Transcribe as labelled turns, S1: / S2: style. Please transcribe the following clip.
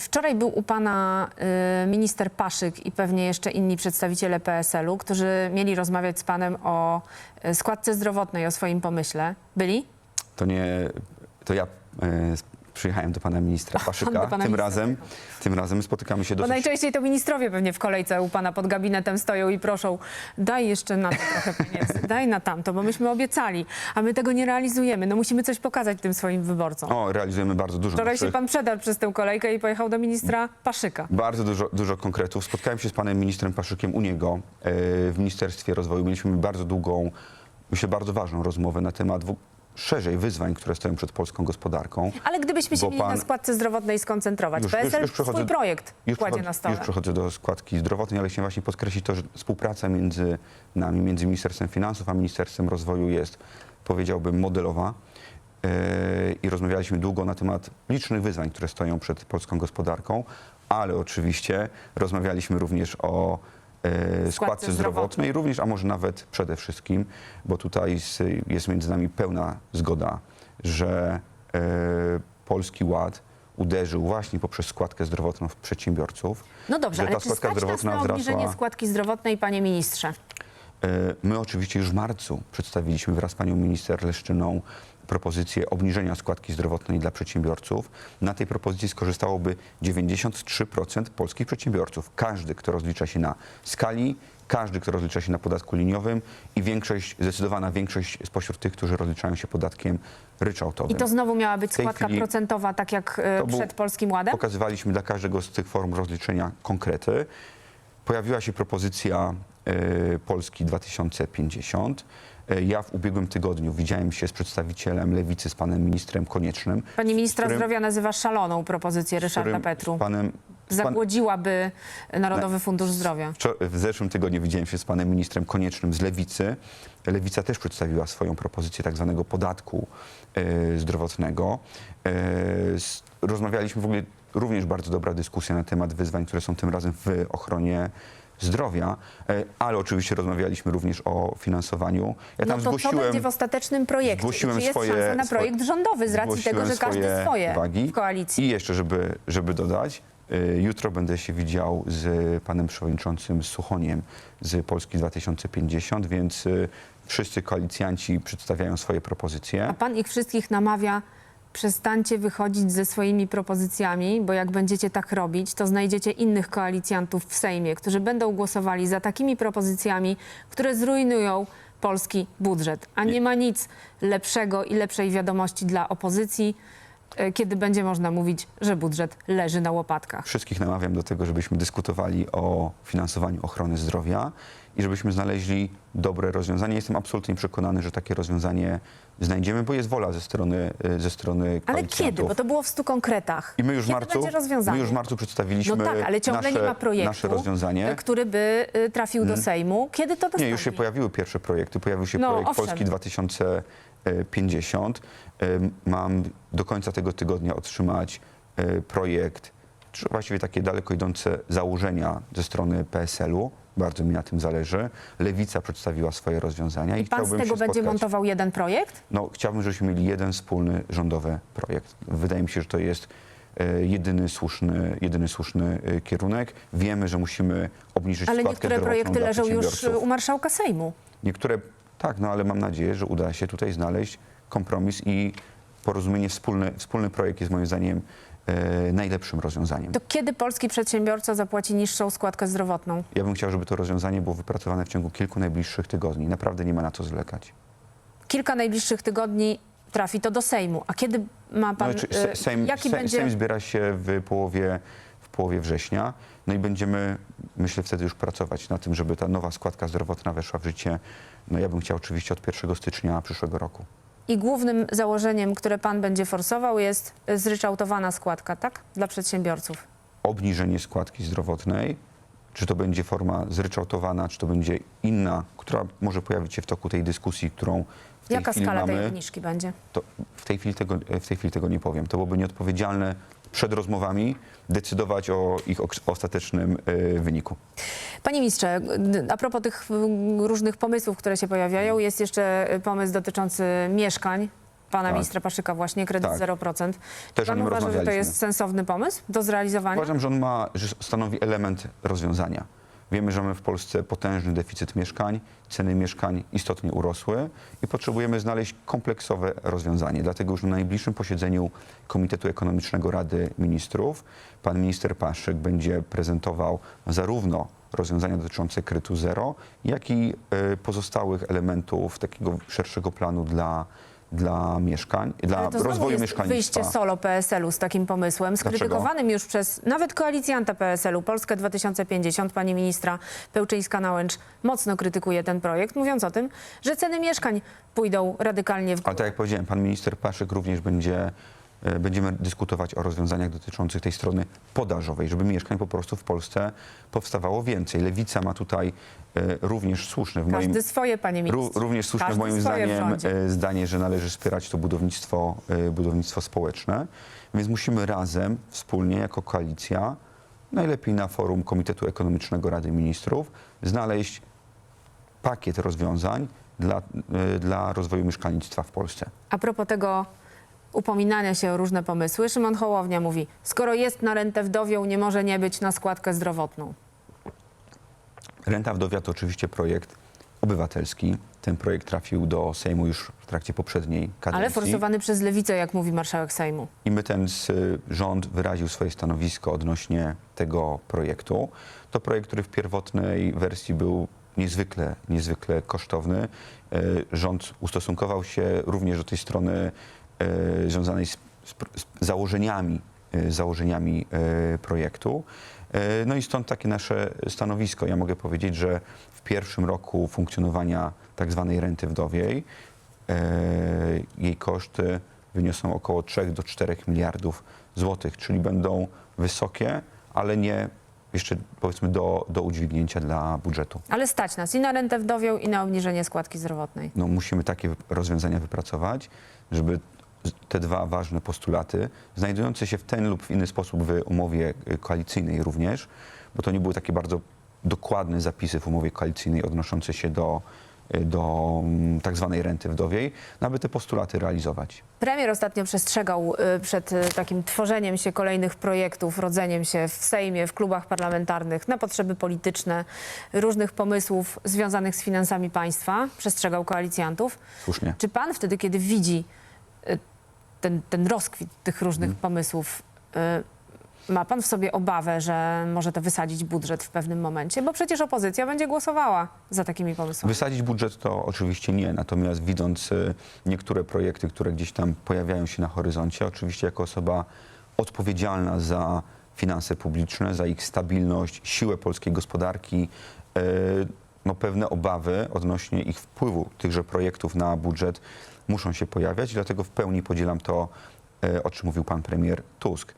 S1: Wczoraj był u pana y, minister Paszyk i pewnie jeszcze inni przedstawiciele PSL-u, którzy mieli rozmawiać z panem o y, składce zdrowotnej, o swoim pomyśle. Byli?
S2: To nie, to ja e, przyjechałem do pana ministra
S1: do
S2: Paszyka.
S1: pana
S2: tym
S1: ministra
S2: razem, tym razem spotykamy się
S1: Bo
S2: dosyć
S1: najczęściej to ministrowie pewnie w kolejce u pana pod gabinetem stoją i proszą, daj jeszcze na to trochę pieniędzy, daj na tamto, bo myśmy obiecali, a my tego nie realizujemy. No musimy coś pokazać tym swoim wyborcom.
S2: O, realizujemy bardzo dużo
S1: Wczoraj się
S2: naszych-
S1: pan przedarł przez tę kolejkę i pojechał do ministra Paszyka.
S2: Bardzo dużo, dużo konkretów. Spotkałem się z panem ministrem Paszykiem u niego e, w Ministerstwie Rozwoju. Mieliśmy bardzo długą, myślę, bardzo ważną rozmowę na temat szerzej wyzwań, które stoją przed polską gospodarką.
S1: Ale gdybyśmy się mieli na
S2: pan-
S1: składce zdrowotnej skoncentrować,
S2: Już-
S1: PSL
S2: już- już
S1: swój projekt
S2: Już
S1: kładzie na stole.
S2: już przechodzę do składki zdrowotnej, ale chciałem właśnie podkreślić to, że współpraca między nami, między Ministerstwem Finansów a Ministerstwem Rozwoju jest, powiedziałbym, modelowa. Yy, I rozmawialiśmy długo na temat licznych wyzwań, które stoją przed polską gospodarką, ale oczywiście rozmawialiśmy również o e, składce
S1: zdrowotnej.
S2: zdrowotnej, również, a może nawet przede wszystkim, bo tutaj jest między nami pełna zgoda, że e, Polski Ład uderzył właśnie poprzez składkę zdrowotną w przedsiębiorców.
S1: No dobrze,
S2: że
S1: ale
S2: ta
S1: czy
S2: składka
S1: nas
S2: zdrowotna
S1: na obniżenie
S2: wzrosła.
S1: składki zdrowotnej, panie ministrze?
S2: E, My oczywiście już w marcu przedstawiliśmy wraz z panią minister Leszczyną propozycję obniżenia składki zdrowotnej dla przedsiębiorców. Na tej propozycji skorzystałoby 93% polskich przedsiębiorców. Każdy, kto rozlicza się na skali, każdy, kto rozlicza się na podatku liniowym i większość, zdecydowana większość spośród tych, którzy rozliczają się podatkiem ryczałtowym.
S1: I to znowu miała być składka procentowa, tak jak e,
S2: to był-
S1: przed Polskim Ładem?
S2: Pokazywaliśmy dla każdego z tych form rozliczenia konkrety. Pojawiła się propozycja e, Polski 2050. E, Ja w ubiegłym tygodniu widziałem się z przedstawicielem Lewicy, z panem ministrem Koniecznym.
S1: Pani ministra
S2: którym-
S1: zdrowia nazywa szaloną propozycję Ryszarda Petru.
S2: Panem,
S1: Zagłodziłaby Narodowy Fundusz Zdrowia.
S2: w zeszłym tygodniu widziałem się z panem ministrem Koniecznym z Lewicy. Lewica też przedstawiła swoją propozycję tak zwanego podatku e, zdrowotnego. E, rozmawialiśmy w ogóle, również bardzo dobra dyskusja na temat wyzwań, które są tym razem w ochronie zdrowia, e, ale oczywiście rozmawialiśmy również o finansowaniu. Ja
S1: No
S2: tam
S1: to co będzie w ostatecznym projekcie?
S2: zgłosiłem
S1: Czy jest
S2: swoje-
S1: szansa na
S2: swoje-
S1: projekt rządowy z racji tego, że każdy swoje
S2: uwagi.
S1: w koalicji?
S2: I jeszcze, żeby, żeby dodać, y, jutro będę się widział z panem przewodniczącym Suchoniem z Polski 2050, więc y, wszyscy koalicjanci przedstawiają swoje propozycje.
S1: A pan ich wszystkich namawia, przestańcie wychodzić ze swoimi propozycjami, bo jak będziecie tak robić, to znajdziecie innych koalicjantów w Sejmie, którzy będą głosowali za takimi propozycjami, które zrujnują polski budżet. A nie ma nic lepszego i lepszej wiadomości dla opozycji, E, kiedy będzie można mówić, że budżet leży na łopatkach?
S2: Wszystkich namawiam do tego, żebyśmy dyskutowali o finansowaniu ochrony zdrowia i żebyśmy znaleźli dobre rozwiązanie. Jestem absolutnie przekonany, że takie rozwiązanie znajdziemy, bo jest wola ze strony e, ze strony
S1: Ale kiedy? Bo to było w stu konkretach.
S2: I my już, marcu, my już w marcu przedstawiliśmy
S1: no tak, ale ciągle
S2: nasze,
S1: nie ma projektu,
S2: nasze rozwiązanie.
S1: który by y, trafił hmm. do mm. Sejmu. Kiedy to
S2: dostanie?
S1: Nie,
S2: już się pojawiły pierwsze projekty. Pojawił się
S1: no,
S2: projekt
S1: owszem.
S2: Polski 2000 50. Mam do końca tego tygodnia otrzymać e, projekt, czy właściwie takie daleko idące założenia ze strony PSL-u. Bardzo mi na tym zależy. Lewica przedstawiła swoje rozwiązania i,
S1: i pan z
S2: chciałbym
S1: tego
S2: się
S1: będzie
S2: spotkać.
S1: montował jeden projekt?
S2: No, chciałbym, żebyśmy mieli jeden wspólny rządowy projekt. Wydaje mi się, że to jest e, jedyny słuszny, jedyny słuszny e, kierunek. Wiemy, że musimy obniżyć
S1: Ale
S2: składkę
S1: niektóre projekty leżą już u marszałka Sejmu.
S2: Niektóre tak, no ale mam nadzieję, że uda się tutaj znaleźć kompromis i porozumienie, wspólny, wspólny projekt jest moim zdaniem e, najlepszym rozwiązaniem.
S1: To kiedy polski przedsiębiorca zapłaci niższą składkę zdrowotną?
S2: Ja bym chciał, żeby to rozwiązanie było wypracowane w ciągu kilku najbliższych tygodni. Naprawdę nie ma na co zwlekać.
S1: Kilka najbliższych tygodni trafi to do Sejmu. A kiedy ma pan...
S2: No, czy Se- Sejm,
S1: jaki
S2: Se-
S1: będzie...
S2: Sejm zbiera się w połowie, w połowie września. No i będziemy, myślę, wtedy już pracować na tym, żeby ta nowa składka zdrowotna weszła w życie. No ja bym chciał oczywiście od 1 stycznia przyszłego roku.
S1: I głównym założeniem, które pan będzie forsował jest zryczałtowana składka, tak? Dla przedsiębiorców.
S2: Obniżenie składki zdrowotnej, czy to będzie forma zryczałtowana, czy to będzie inna, która może pojawić się w toku tej dyskusji, którą w tej
S1: Jaka
S2: chwili
S1: skala
S2: mamy.
S1: tej obniżki będzie?
S2: to w tej, chwili tego, w tej chwili tego nie powiem. To byłoby nieodpowiedzialne przed rozmowami decydować o ich ostatecznym e, wyniku.
S1: Panie ministrze, a propos tych y, różnych pomysłów, które się pojawiają, jest jeszcze y, pomysł dotyczący mieszkań pana
S2: Tak.
S1: ministra Paszyka właśnie, kredyt
S2: Tak.
S1: 0%.
S2: Też
S1: Pan uważa, że to jest sensowny pomysł do zrealizowania?
S2: Uważam, że on ma, że stanowi element rozwiązania. Wiemy, że mamy w Polsce potężny deficyt mieszkań, ceny mieszkań istotnie urosły i potrzebujemy znaleźć kompleksowe rozwiązanie. Dlatego już na najbliższym posiedzeniu Komitetu Ekonomicznego Rady Ministrów pan minister Paszyk będzie prezentował zarówno rozwiązania dotyczące kredytu zero, jak i e, pozostałych elementów takiego szerszego planu dla, dla mieszkań, dla
S1: to
S2: rozwoju
S1: jest
S2: mieszkalnictwa.
S1: wyjście solo PSL-u z takim pomysłem, skrytykowanym już przez nawet koalicjanta PSL-u, Polskę 2050, pani ministra Pełczyńska-Nałęcz mocno krytykuje ten projekt, mówiąc o tym, że ceny mieszkań pójdą radykalnie w górę.
S2: Ale tak jak powiedziałem, pan minister Paszyk również będzie, będziemy dyskutować o rozwiązaniach dotyczących tej strony podażowej, żeby mieszkań po prostu w Polsce powstawało więcej. Lewica ma tutaj e, również słuszne w moim
S1: Każdy swoje, panie ministrze.
S2: Również słuszne
S1: Każdy
S2: moim
S1: swoje
S2: zdaniem e, zdanie, że należy wspierać to budownictwo, e, budownictwo społeczne. Więc musimy razem, wspólnie, jako koalicja, najlepiej na forum Komitetu Ekonomicznego Rady Ministrów, znaleźć pakiet rozwiązań dla, e, dla rozwoju mieszkalnictwa w Polsce.
S1: A propos tego upominania się o różne pomysły, Szymon Hołownia mówi, skoro jest na rentę wdowią, nie może nie być na składkę zdrowotną.
S2: Renta wdowia to oczywiście projekt obywatelski. Ten projekt trafił do Sejmu już w trakcie poprzedniej kadencji.
S1: Ale forsowany przez lewicę, jak mówi marszałek Sejmu.
S2: I my ten rząd wyraził swoje stanowisko odnośnie tego projektu. To projekt, który w pierwotnej wersji był niezwykle, niezwykle kosztowny. E, Rząd ustosunkował się również do tej strony związanej z, z, z założeniami, e, założeniami e, projektu. E, No i stąd takie nasze stanowisko. Ja mogę powiedzieć, że w pierwszym roku funkcjonowania tak zwanej renty wdowiej e, jej koszty wyniosą około 3 do 4 miliardów złotych, czyli będą wysokie, ale nie jeszcze powiedzmy do, do udźwignięcia dla budżetu.
S1: Ale stać nas i na rentę wdowią, i na obniżenie składki zdrowotnej.
S2: No, musimy takie rozwiązania wypracować, żeby te dwa ważne postulaty, znajdujące się w ten lub w inny sposób w umowie y, koalicyjnej również, bo to nie były takie bardzo dokładne zapisy w umowie koalicyjnej odnoszące się do, y, do mm, tak zwanej renty wdowiej, no, aby te postulaty realizować.
S1: Premier ostatnio przestrzegał y, przed takim tworzeniem się kolejnych projektów, rodzeniem się w Sejmie, w klubach parlamentarnych na potrzeby polityczne, różnych pomysłów związanych z finansami państwa. Przestrzegał koalicjantów.
S2: Słusznie.
S1: Czy pan wtedy, kiedy widzi ten, ten rozkwit tych różnych
S2: Mhm.
S1: pomysłów, y, ma pan w sobie obawę, że może to wysadzić budżet w pewnym momencie? Bo przecież opozycja będzie głosowała za takimi pomysłami.
S2: Wysadzić budżet to oczywiście nie, natomiast widząc y, niektóre projekty, które gdzieś tam pojawiają się na horyzoncie, oczywiście jako osoba odpowiedzialna za finanse publiczne, za ich stabilność, siłę polskiej gospodarki, y, no pewne obawy odnośnie ich wpływu tychże projektów na budżet muszą się pojawiać, dlatego w pełni podzielam to, y, o czym mówił pan premier Tusk.